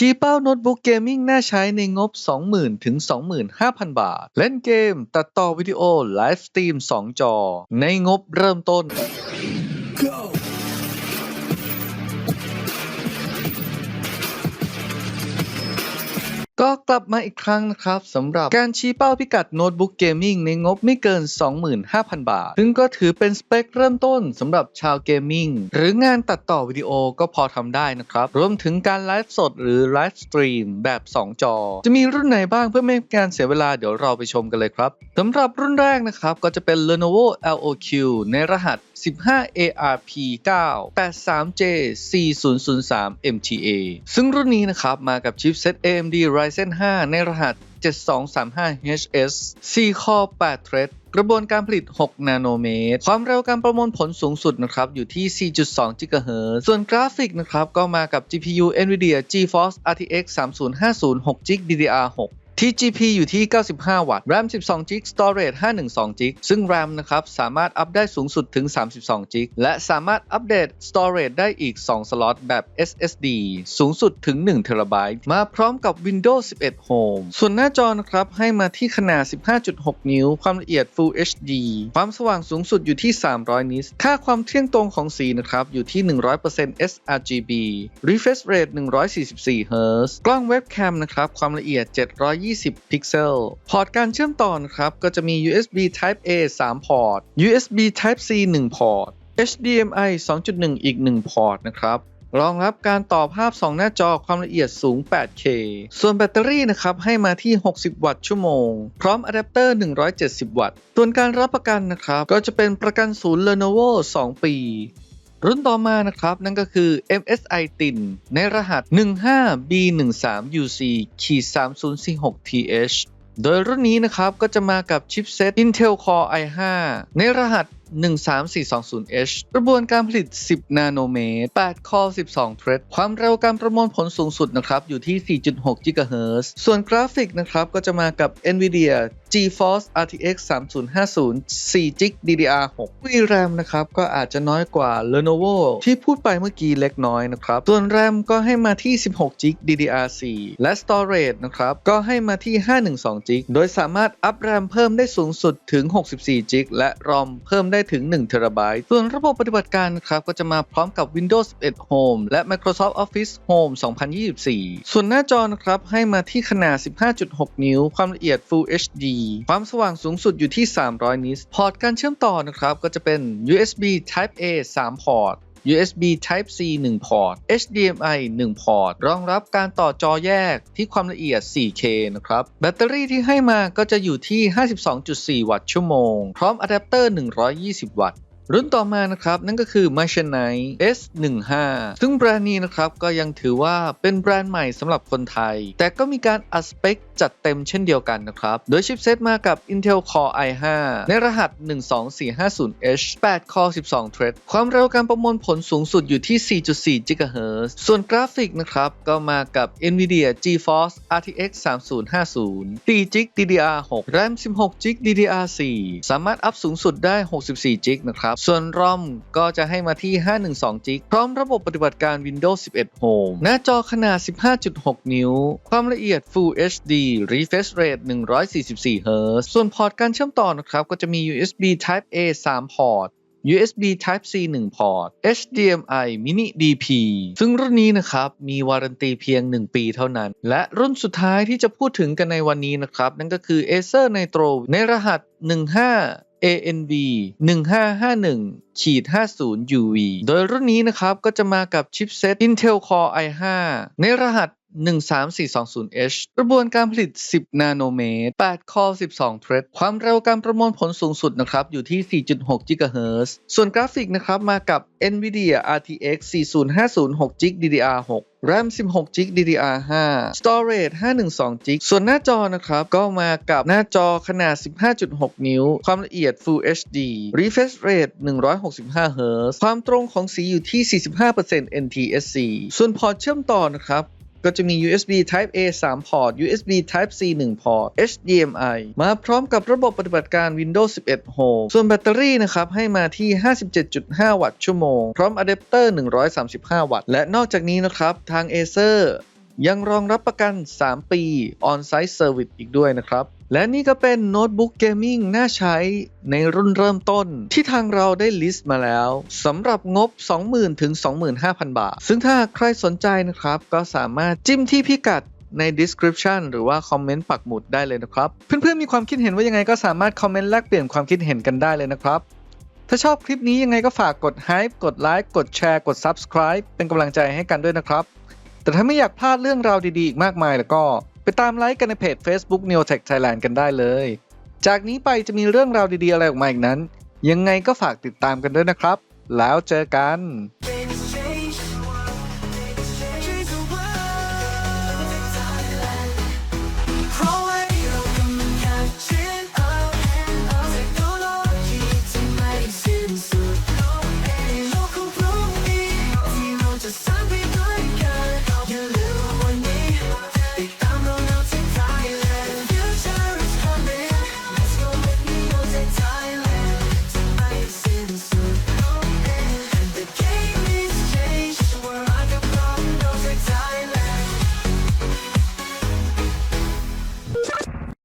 ชี้เป้าโน้ตบุ๊กเกมมิ่งน่าใช้ในงบ 20,000 ถึง 25,000 บาท เล่นเกม ตัดต่อวิดีโอ ไลฟ์สตรีม 2 จอ ในงบเริ่มต้น ก็กลับมาอีกครั้งนะครับสำหรับการชี้เป้าพิกัดโน้ตบุ๊กเกมมิ่งในงบไม่เกิน 25,000 บาท ซึ่งก็ถือเป็นสเปคเริ่มต้นสำหรับชาวเกมมิ่งหรืองานตัดต่อวิดีโอก็พอทำได้นะครับ รวมถึงการไลฟ์สดหรือไลฟ์สตรีมแบบ 2 จอ จะมีรุ่นไหนบ้างเพื่อไม่ให้การเสียเวลาเดี๋ยวเราไปชมกันเลยครับสำหรับรุ่นแรกนะครับก็จะเป็น Lenovo LOQ ในรหัส 15ARP9 83J 4003 MTA ซึ่งรุ่นนี้นะครับมากับชิปเซ็ต AMD Ryzen 5 ในรหัส 7235HS 4 Core 8 Thread กระบวนการผลิต 6 นาโนเมตร ความเร็วการประมวลผลสูงสุดนะครับอยู่ที่ 4.2 GHz ส่วนกราฟิกนะครับก็มากับ GPU NVIDIA GeForce RTX 3050 6 GB DDR6 ที่ GP อยู่ที่ 95 วัตต์ RAM 12 g b Storage 512 g b ซึ่ง RAM นะครับ สามารถอัพได้สูงสุดถึง 32 g b และสามารถอัปเดต Storage ได้อีก 2 สล็อตแบบ SSD สูงสุดถึง 1 t b มาพร้อมกับ Windows 11 Home ส่วนหน้าจอนะครับ ให้มาที่ขนาด 15.6 นิ้ว ความละเอียด Full HD ความสว่างสูงสุดอยู่ที่ 300 นิตค่าความเที่ยงตรงของสีนะครับ อยู่ที่ 100% sRGB refresh rate 144 Hz กล้องเว็บแคมนะครับ ความละเอียด 720 20 พิกเซล พอร์ตการเชื่อมต่อนครับ ก็จะมี USB Type A 3 พอร์ต USB Type C 1 พอร์ต HDMI 2.1 อีก 1 พอร์ตนะครับรองรับการต่อภาพ 2 หน้าจอความละเอียดสูง 8K ส่วนแบตเตอรี่นะครับให้มาที่ 60 วัตต์ชั่วโมง พร้อมอะแดปเตอร์ 170 วัตต์ ส่วนการรับประกันนะครับ ก็จะเป็นประกันศูนย์ Lenovo 2 ปี รุ่นต่อมานะครับ นั่นก็คือ MSI Tin ในรหัส 15B13UC-3046TH โดยรุ่นนี้นะครับก็จะมากับชิปเซต Intel Core i5 ในรหัส 13420H กระบวนการผลิต 10 นาโนเมตร8 Core 12 Thread ความเร็วการประมวลผลสูงสุดนะครับ อยู่ที่ 4.6 GHz ส่วนกราฟิกนะครับ ก็จะมากับ NVIDIA GeForce RTX 3050 4 g b DDR6 VRAM นะครับ ก็อาจจะน้อยกว่า Lenovo ที่พูดไปเมื่อกี้เล็กน้อยนะครับ ส่วน RAM ก็ให้มาที่ 16 g b DDR4 และ Storage นะครับ ก็ให้มาที่ 512 g b โดยสามารถอัพ RAM เพิ่มได้สูงสุดถึง 64 g b และ ROM เพิ่มได้ถึง1 t b ส่วนระบบปฏิบัติการครับก็จะมาพร้อมกับ Windows 11 Home และ Microsoft Office Home 2024 ส่วนหน้าจอนะครับให้มาที่ขนาด 15.6 นิ้ว ความละเอียด Full HD ความสว่างสูงสุดอยู่ที่ 300 นิตพอร์ตการเชื่อมต่อนะครับก็จะเป็น USB Type A 3 พอร์ต USB Type C 1 พอร์ต HDMI 1 พอร์ต รองรับการต่อจอแยกที่ความละเอียด 4K นะครับ แบตเตอรี่ที่ให้มาก็จะอยู่ที่ 52.4 วัตต์ชั่วโมง พร้อมอะแดปเตอร์ 120 วัตต์ รุ่นต่อมานะครับนั่นก็คือ m a c h i n i S15 ซึ่งแบรนด์นี้นะครับก็ยังถือว่าเป็นแบรนด์ใหม่สำหรับคนไทย แต่ก็มีการอัดสเปคจัดเต็มเช่นเดียวกันนะครับ โดยชิปเซตมากับ Intel Core i5 ในรหัส 12450H 8 Core 12 Thread ความเร็วการประมวลผลสูงสุดอยู่ที่ 4.4 GHz ส่วนกราฟิกนะครับก็มากับ NVIDIA GeForce RTX 3050 4 g b DDR6 RAM 16 g b DDR4 สามารถอัพสูงสุดได้ 64 g b นะครับส่วน ROM ก็จะให้มาที่ 512 g b พร้อมระบบปฏิบัติการ Windows 11 Home หน้าจอขนาด 15.6 นิ้ว ความละเอียด Full HD refresh rate 144 Hz ส่วนพอร์ตการเชื่อมต่อนะครับ ก็จะมี USB Type A 3 พอร์ต USB Type C 1 พอร์ต HDMI Mini DP ซึ่งรุ่นนี้นะครับ มีวารันตีเพียง 1 ปีเท่านั้น และรุ่นสุดท้ายที่จะพูดถึงกันในวันนี้นะครับ นั่นก็คือ Acer Nitro ในรหัส 15 ANV 1551ขีด50 UV โดยรุ่นนี้นะครับก็จะมากับชิปเซต Intel Core i5 ในรหัส 13420H กระบวนการผลิต 10 นาโนเมตร8 Core 12 Thread ความเร็วการประมวลผลสูงสุดนะครับอยู่ที่ 4.6 GHz ส่วนกราฟิกนะครับมากับ NVIDIA RTX 4050 6 g DDR6 RAM 16 g DDR5 Storage 512 g ส่วนหน้าจอนะครับ ก็มากับหน้าจอขนาด 15.6 นิ้ว ความละเอียด Full HD refresh rate 165 Hz ความตรงของสีอยู่ที่ 45% NTSC ส่วนพอร์ตเชื่อมต่อนะครับ ก็จะมี USB Type A 3 พอร์ต USB Type C 1 พอร์ต HDMI มาพร้อมกับระบบปฏิบัติการ Windows 11 Home ส่วนแบตเตอรี่นะครับให้มาที่ 57.5 วัตต์ชั่วโมง พร้อมอะแดปเตอร์ 135 วัตต์ และนอกจากนี้นะครับ ทาง Acer ยังรองรับประกัน 3 ปี On-Site Service อีกด้วยนะครับ และนี่ก็เป็นโน้ตบุ๊กเกมมิ่งน่าใช้ในรุ่นเริ่มต้นที่ทางเราได้ลิสต์มาแล้วสำหรับงบ 20,000 ถึง 25,000 บาท ซึ่งถ้าใครสนใจนะครับ ก็สามารถจิ้มที่พิกัดใน description หรือว่าคอมเมนต์ปักหมุดได้เลยนะครับ เพื่อนๆมีความคิดเห็นว่ายังไงก็สามารถคอมเมนต์แลกเปลี่ยนความคิดเห็นกันได้เลยนะครับ ถ้าชอบคลิปนี้ยังไงก็ฝากกด Hype กดไลค์กดแชร์กด Subscribe เป็นกำลังใจให้กันด้วยนะครับ แต่ถ้าไม่อยากพลาดเรื่องราวดีๆอีกมากมายแล้วก็ ไปตามไลค์กันในเพจ Facebook Neotech Thailand กันได้เลย จากนี้ไปจะมีเรื่องราวดีๆอะไรออกมาอีกนั้น ยังไงก็ฝากติดตามกันด้วยนะครับ แล้วเจอกัน Baby